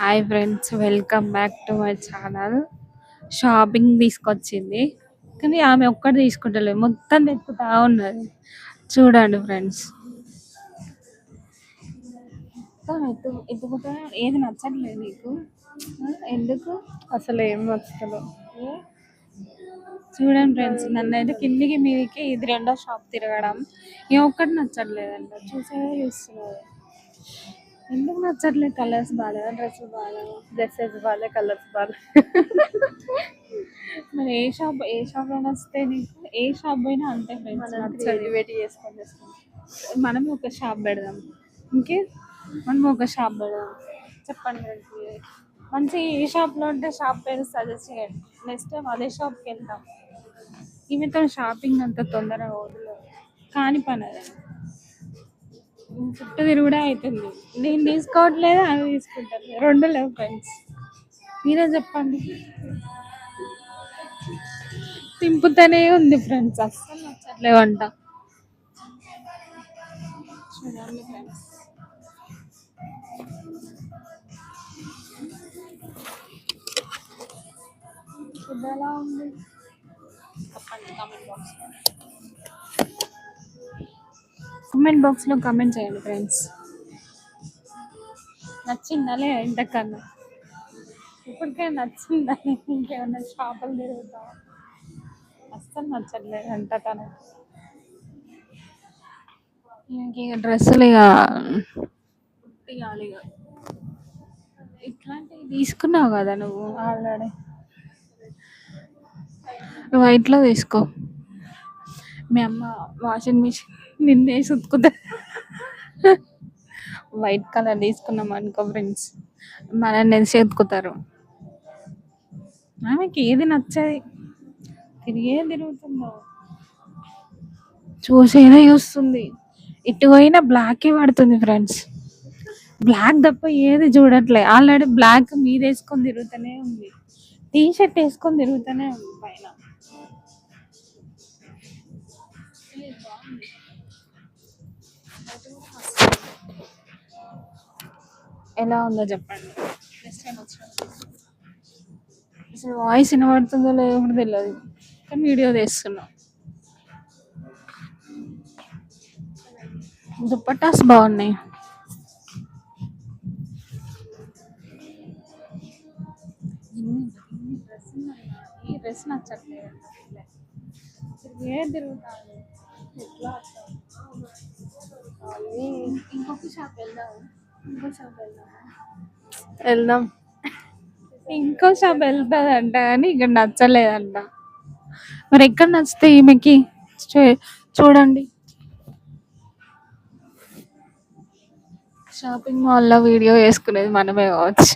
Hi friends welcome back to my channel shopping తీసుకొచ్చింది. కానీ ఆమె ఒక్కటి తీసుకుంటలేదు. మొత్తం తెక్కుతా ఉన్నది. చూడండి ఫ్రెండ్స్ ఎత్తు ఎత్తుకుంటా ఏది నచ్చట్లేదు నీకు? ఎందుకు? అసలు ఏం ఏ? చూడండి ఫ్రెండ్స్ నన్ను అయితే కిందికి మీదికి ఇది రెండో షాప్ తిరగడం. ఏ ఒక్కటి నచ్చట్లేదంట. చూసే చూస్తున్నారు ఎందుకు నచ్చట్లేదు కలర్స్ బాగాలేదా డ్రెస్ బాగాలేదా డ్రెస్సెస్ బాగాలే కలర్స్ బాగాలే మరి ఏ షాప్ ఏ షాప్ అయినా వస్తే నీకు? ఏ షాప్ అయినా అంతే ఫ్రెండ్స్ నచ్చదు. క్రియేటివిటీ చేసుకొని మనం ఒక షాప్ పెడదాం. ఇంకే? మనం ఒక షాప్ పెడదాం. చెప్పండి. మంచి ఏ షాప్లో ఉంటే షాప్ పేరు సజెస్ట్ చేయండి. నెక్స్ట్ టైం అదే షాప్కి వెళ్తాం ఈమెతో షాపింగ్ అంత తొందరగా వదలదు. కాని పని అది. చుట్టూ తిరుగుడే అవుతుంది. నేను తీసుకోవట్లేదు అది తీసుకుంటాను. రెండు లేవు ఫ్రెండ్స్ మీరే చెప్పండి. తింపుతూనే ఉంది ఫ్రెండ్స్ అస్సలు నచ్చట్లేవంట చూడండి ఫ్రెండ్స్ ఫుడ్ ఎలా ఉంది? చెప్పండి కామెంట్ బాక్స్ కామెంట్ బాక్స్లో కామెంట్ చేయండి ఫ్రెండ్స్ నచ్చిందా లే ఇంతకన్నా. ఇప్పటికే నచ్చిందా? ఇంకేమన్నా షాపులు తిరుగుతా అస్సలు నచ్చట్లేదు అంట తనకు ఇంక డ్రెస్సులు ఇక కుట్టియాలి ఇక ఇట్లాంటివి తీసుకున్నావు కదా నువ్వు? ఆల్రెడీ. వైట్లో తీసుకో. మీ అమ్మ వాషింగ్ మిషన్ నిన్నేసి ఉతుకుతా వైట్ కలర్ తీసుకున్నాం అనుకో ఫ్రెండ్స్ మనల్ని వేసి ఆమెకి ఏది నచ్చది? తిరిగే తిరుగుతుందో? చూసేదే చూస్తుంది. ఇటు పోయినా బ్లాకే పడుతుంది ఫ్రెండ్స్ బ్లాక్ తప్ప ఏది చూడట్లే. ఆల్రెడీ బ్లాక్ మీద వేసుకొని తిరుగుతూనే ఉంది. టీ షర్ట్ వేసుకొని తిరుగుతూనే ఉంది పైన. ఎలా ఉందో చెప్పండి. నెక్స్ట్ టైం వచ్చినప్పుడు అసలు వాయిస్ వినబడుతుందో లేదో కూడా తెలియదు కానీ వీడియో తీస్తున్నాం. దుప్పటాస్ బాగున్నాయి. ఈ డ్రెస్ నచ్చట్లేదు. ఏ తిరుగుతాను? ఎట్లా ఇంకొక షాప్ వెళ్దాం. ఇంకో షాప్ వెళ్దాం వెళ్దాం. ఇంకో షాప్ వెళ్తుందంట కానీ ఇక్కడ నచ్చలేదంట. మరి ఎక్కడ నచ్చితే ఈమెకి? చూడండి. షాపింగ్ మాల్లో వీడియో వేసుకునేది మనమే కావచ్చు.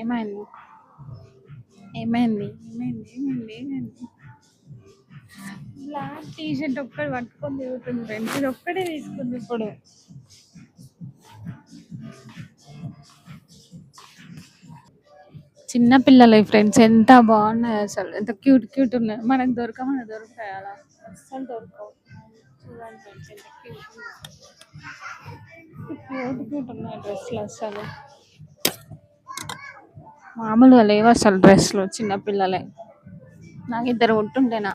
ఏమైంది? ఏమైంది ఏమైంది ఏమైంది ఏమైంది బ్లాక్ టీ షర్ట్ ఒక్కటి పట్టుకొని తిరుగుతుంది ఫ్రెండ్స్ ఇది ఒక్కటే తీసుకుంది ఇప్పుడు. చిన్న పిల్లలు ఫ్రెండ్స్ ఎంత బాగున్నాయి అసలు. ఎంత క్యూట్ క్యూట్ ఉన్నాయి. మనకు దొరకమని దొరుకుతాయి అలా. అసలు దొరకవు. చూడండి ఫ్రెండ్స్ ఎంత క్యూట్ క్యూట్ క్యూట్ ఉన్నాయి డ్రెస్సులు అసలు మామూలుగా లేవు అసలు డ్రెస్సులు చిన్నపిల్లలే నాకు ఇద్దరు ఉంటుండేనా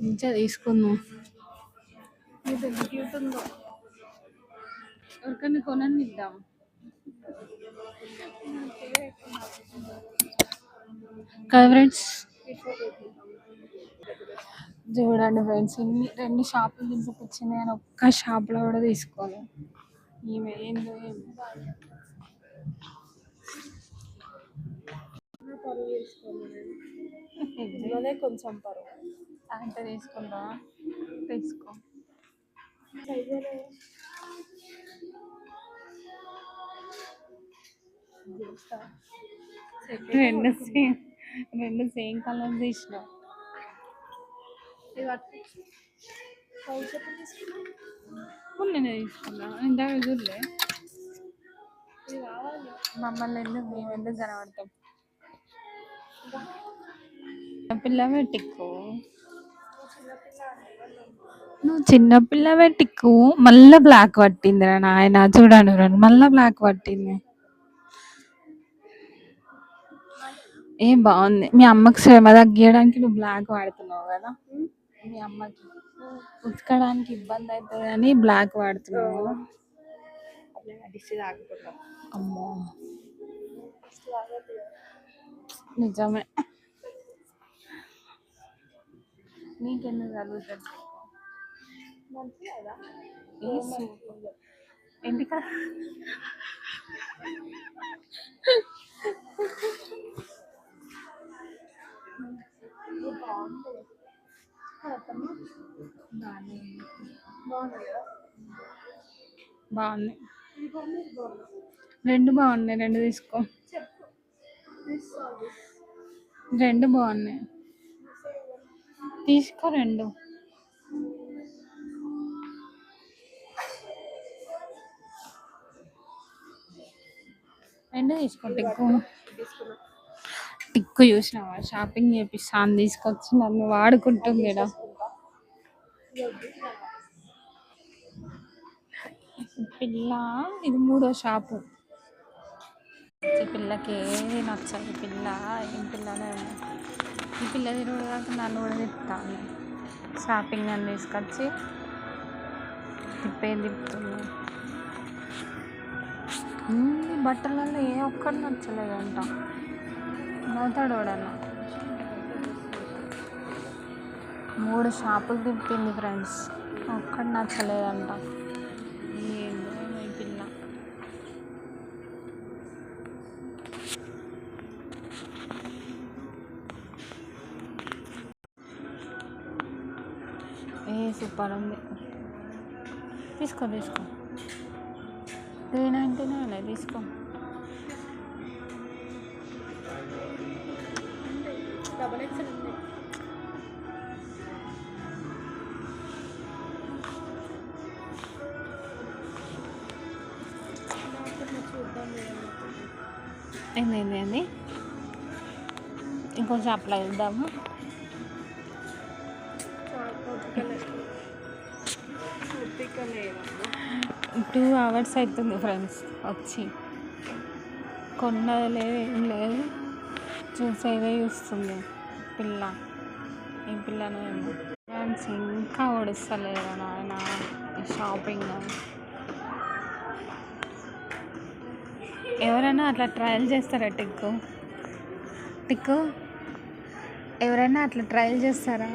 మంచిగా తీసుకుందాం. ఇది ఎంత క్యూట్ ఉందో ఎవరికైనా కొనని ఇద్దాం. కదా ఫ్రెండ్స్ చూడండి ఫ్రెండ్స్ ఇన్ని రెండు షాపులు తీసుకొచ్చింది నేను ఒక్క షాప్లో కూడా తీసుకోను ఈమె ఏందో ఏమి. ఇందులోనే కొంచెం పరువు అంటే తీసుకుందా? తీసుకో. రెండు సేమ్ రెండు సేమ్ కలర్ తీసిన. నేనే తీసుకున్నా. ఇందాక చూడలే. మమ్మల్ని ఎందుకు మేము ఎందుకు కనబడతాం? పిల్లమే టిక్కు. చిన్నపిల్లవే టిక్కు. మళ్ళా బ్లాక్ పట్టిందిరా నాయన. చూడండి రండి మళ్ళా బ్లాక్ పట్టింది. ఏం బాగుంది. మీ అమ్మకి శ్రమ తగ్గించడానికి నువ్వు బ్లాక్ వాడుతున్నావు కదా? మీ అమ్మకి. ఉతకడానికి ఇబ్బంది అవుతుంది అని బ్లాక్ వాడుతున్నావు. అమ్మో. నిజమే. నీకెందుకు కలుగుతుంది ఏ సూపర్ ఎందుక? బాగుంది. రెండు బాగున్నాయి రెండు తీసుకో. రెండు బాగున్నాయి. తీసుకో రెండు. రెండు తీసుకో టిక్కు. టిక్కు చూసినావా? షాపింగ్ చేపిస్తాను తీసుకొచ్చి నన్ను వాడుకుంటుంది కదా పిల్ల ఇది మూడో షాపు. ఈ పిల్లకి ఏది నచ్చదు పిల్ల ఏం పిల్లనే ఈ పిల్ల తిరుగుడు కాక నన్ను కూడా తిప్పుతాను షాపింగ్ అని తీసుకొచ్చి తిప్పే తిప్పుతుంది. ఇన్ని బట్టలలో ఏ ఒక్కటి నచ్చలేదంట. మోతాడు వాడన్నా మూడు షాపులు తిప్పింది ఫ్రెండ్స్ ఒక్కటి నచ్చలేదంట. ఏ తీసుకో తీసుకో త్రీ నైంటీ నైన్ తీసుకో డబల్ ఉంది ఏంది ఏంది? ఇంకొంచెం అప్లై చేద్దాము. టూ అవర్స్ అవుతుంది ఫ్రెండ్స్ వచ్చి. కొన్నది లేదు ఏం లేదు. చూసేదే చూస్తుంది పిల్ల. ఈ పిల్లను ఏమో ఫ్రెండ్స్ ఇంకా ఓడిస్తలేదు నాయన షాపింగ్ ఎవరైనా అట్లా ట్రయల్ చేస్తారా టిక్కు? టిక్కు ఎవరైనా అట్లా ట్రయల్ చేస్తారా?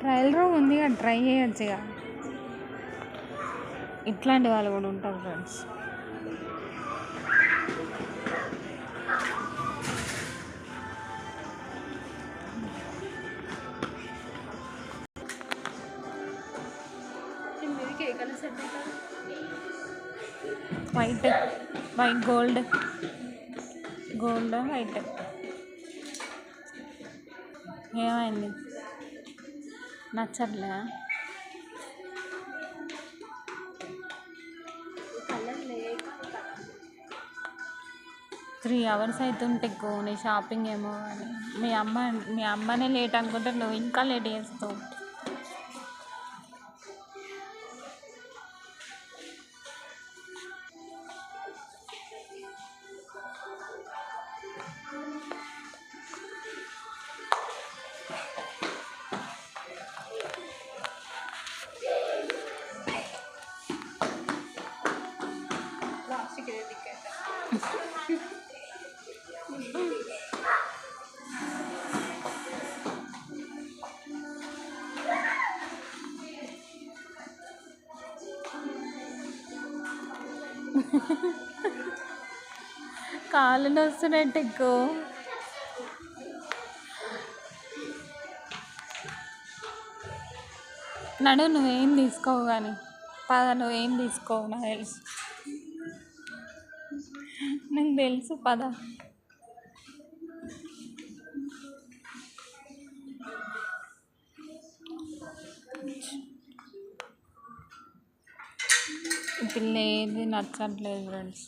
ట్రయల్ రూమ్ ఉంది కదా ట్రై చేయొచ్చు ఇక. ఇట్లాంటి వాళ్ళు కూడా ఉంటారు friends. White white gold gold white ఏమైంది? నచ్చట్లే త్రీ అవర్స్ అవుతుంటే నీ షాపింగ్ ఏమో అని. మీ అమ్మ మీ అమ్మనే లేట్ అనుకుంటే నువ్వు ఇంకా లేట్ చేస్తావు. కాళ్ళు నొస్తున్నాయి టిక్కు. నడు నువ్వేం తీసుకోవు కానీ. పద నువ్వేం తీసుకోవు నాకు తెలుసు. నాకు తెలుసు పద. ఏది నచ్చట్లేదు ఫ్రెండ్స్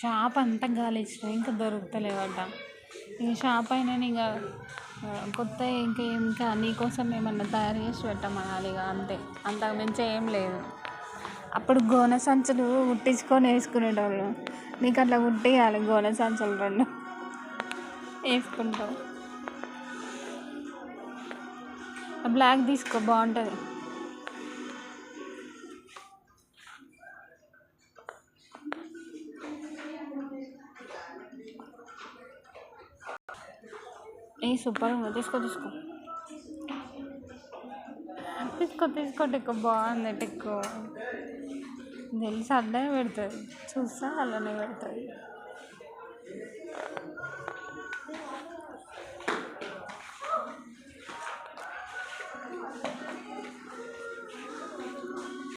షాప్ అంతా గాలి ఇచ్చిన ఇంకా దొరుకుతలేవట. ఈ షాప్ అయినా ఇంకా కొత్త ఇంకా ఇంకా నీకోసం ఏమన్నా తయారు చేసి పెట్టమనాలి ఇక అంతే. అంతకు మించి ఏం లేదు. అప్పుడు గోనె సంచులు కుట్టించుకొని వేసుకునేటోళ్ళు. నీకు అట్లా కుట్టియాలి గోనె సంచులు రెండు. వేసుకుంటావు. బ్లాక్ తీసుకో బాగుంటుంది. ఏ సూపర్ తీసుకో తీసుకో తీసుకో తీసుకో టిక్కు బాగుంది టెక్కు తెలిసి అడ్డే పెడుతుంది చూస్తా అలానే పెడుతుంది